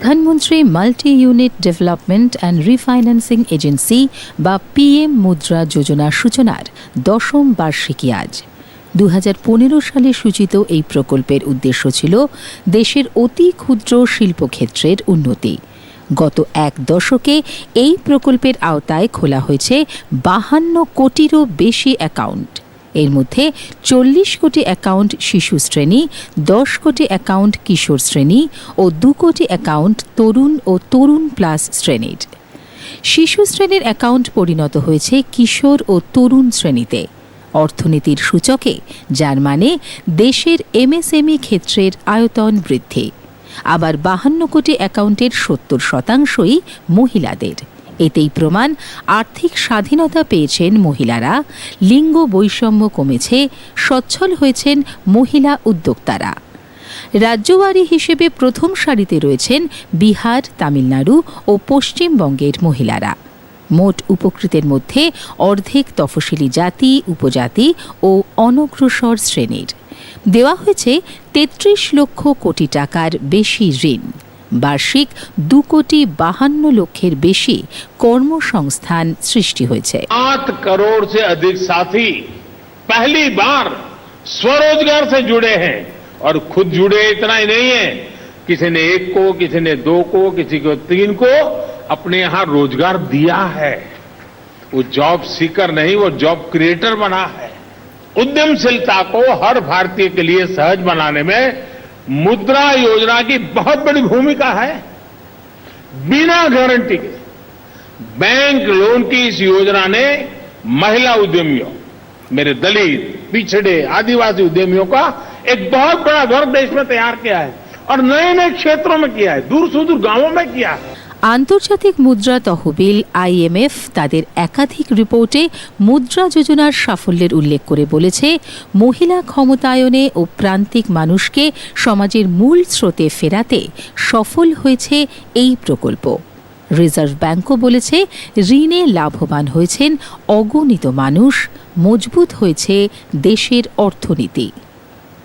প্রধানমন্ত্রী multi unit development and refinancing agency বা PM Mudra Yojana সূচনার দশম বার্ষিকী আজ। দু হাজার পনেরো সালে সূচিত এই প্রকল্পের উদ্দেশ্য ছিল দেশের অতি ক্ষুদ্র শিল্পক্ষেত্রের উন্নতি। গত এক দশকে এই প্রকল্পের আওতায় খোলা হয়েছে বাহান্ন কোটিরও বেশি অ্যাকাউন্ট। এর মধ্যে চল্লিশ কোটি অ্যাকাউন্ট শিশু শ্রেণি, দশ কোটি অ্যাকাউন্ট কিশোর শ্রেণি ও দু কোটি অ্যাকাউন্ট তরুণ ও তরুণ প্লাস শ্রেণির। শিশু শ্রেণির অ্যাকাউন্ট পরিণত হয়েছে কিশোর ও তরুণ শ্রেণীতে। অর্থনীতির সূচকে, যার মানে দেশের এমএসএমই ক্ষেত্রের আয়তন বৃদ্ধি। আবার বাহান্ন কোটি অ্যাকাউন্টের সত্তর শতাংশই মহিলাদের। এতেই প্রমাণ আর্থিক স্বাধীনতা পেয়েছেন মহিলারা, লিঙ্গ বৈষম্য কমেছে, সচ্ছল হয়েছেন মহিলা উদ্যোক্তারা। রাজ্যবাড়ি হিসেবে প্রথম সারিতে রয়েছেন বিহার, তামিলনাড়ু ও পশ্চিমবঙ্গের মহিলারা। মোট উপকৃতের মধ্যে অর্ধেক তফসিলি জাতি, উপজাতি ও অনগ্রসর শ্রেণির। দেওয়া হয়েছে তেত্রিশ লক্ষ কোটি টাকার বেশি ঋণ। বার্ষিক দু কোটি বাহান্ন লক্ষের বেশি কর্মসংস্থান সৃষ্টি হয়েছে सात करोड़ से अधिक साथी पहली बार स्वरोजगार से जुड़े हैं और खुद जुड़े इतना ही नहीं है किसी ने एक को किसी ने दो को किसी को तीन को अपने यहां रोजगार दिया है वो जॉब सीकर नहीं वो जॉब क्रिएटर बना है उद्यमशीलता को हर भारतीय के लिए सहज बनाने में मुद्रा योजना की बहुत बड़ी भूमिका है। बिना गारंटी के बैंक लोन की इस योजना ने महिला उद्यमियों, मेरे दलित, पिछड़े, आदिवासी उद्यमियों का एक बहुत बड़ा घर देश में तैयार किया है और नए नए क्षेत्रों में किया है, दूर सुदूर गाँवों में किया है। আন্তর্জাতিক মুদ্রা তহবিল আইএমএফ তাদের একাধিক রিপোর্টে মুদ্রা যোজনার সাফল্যের উল্লেখ করে বলেছে, মহিলা ক্ষমতায়নে ও প্রান্তিক মানুষকে সমাজের মূল স্রোতে ফেরাতে সফল হয়েছে এই প্রকল্প। রিজার্ভ ব্যাংকও বলেছে, ঋণে লাভবান হয়েছেন অগণিত মানুষ, মজবুত হয়েছে দেশের অর্থনীতি।